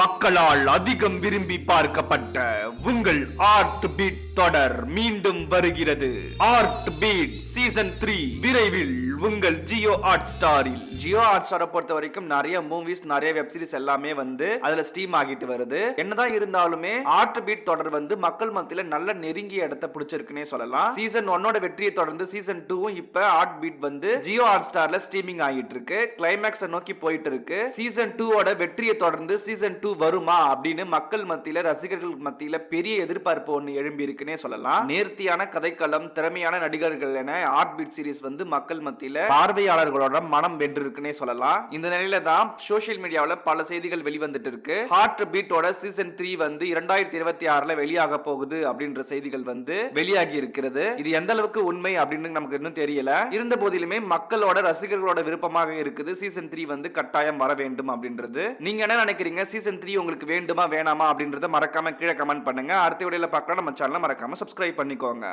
மக்களால் அதிகம் விரும்பி பார்க்கப்பட்ட உங்கள் ஆர்ட் பீட் தொடர் மீண்டும் வருகிறது. ஆர்ட் பீட் சீசன் த்ரீ விரைவில் உங்கள் ஜியோ ஹாட் ஸ்டாரில் ஜியோ ஹாட் ஸ்டாரை பொறுத்த வரைக்கும் நிறைய மூவிஸ் நிறைய வெப் சீரிஸ் எல்லாமே வந்து அதுல ஸ்ட்ரீம் ஆகிட்டு வருது. என்னதான் இருந்தாலுமே ஆர்ட் பீட் தொடர் வந்து மக்கள் மத்தியில நல்ல நெருங்கிய இடத்தை பிடிச்சிருக்குன்னே சொல்லலாம். சீசன் ஒன்னோட வெற்றியை தொடர்ந்து சீசன் டூவும் இப்ப ஆர்ட் பீட் வந்து ஜியோ ஹாட் ஸ்டார்ல ஸ்ட்ரீமிங் ஆகிட்டு இருக்கு. கிளைமேக்ஸை நோக்கி போயிட்டு இருக்கு. சீசன் டூவோட வெற்றியை தொடர்ந்து சீசன் டூ டூ வருமா அப்படின்னு மக்கள் மத்தியில ரசிகர்கள் மத்தியில பெரிய எதிர்பார்ப்பு ஒன்று எழும்பி இருக்குன்னே சொல்லலாம். நேர்த்தியான கதைக்களம் திறமையான நடிகர்கள் என ஆர்ட் பீட் சீரிஸ் வந்து மக்கள் மத்தியில பார்வையாளர்களோட மனம் வென்றிருக்குன்னே சொல்லலாம். இந்த நிலையில தான் சோசியல் மீடியாவில் பல செய்திகள் வெளிவந்துட்டு இருக்கு. ஹார்ட் பீட்டோட சீசன் த்ரீ வந்து இரண்டாயிரத்தி இருபத்தி ஆறுல வெளியாக போகுது அப்படின்ற செய்திகள் வந்து வெளியாகி இருக்கிறது. இது எந்த அளவுக்கு உண்மை அப்படின்னு நமக்கு இன்னும் தெரியல. இருந்த போதிலுமே மக்களோட ரசிகர்களோட விருப்பமாக இருக்குது. சீசன் த்ரீ வந்து கட்டாயம் வர வேண்டும் அப்படின்றது. நீங்க என்ன நினைக்கிறீங்க? சீசன் த்ரீ உங்களுக்கு வேண்டுமா வேணாமா அப்படின்றத மறக்காம கீழே கமெண்ட் பண்ணுங்க. அடுத்த வீடியோவில் பார்க்கலாம் நம்ம சேனலை மறக்காம சப்ஸ்கிரைப் பண்ணிக்கோங்க.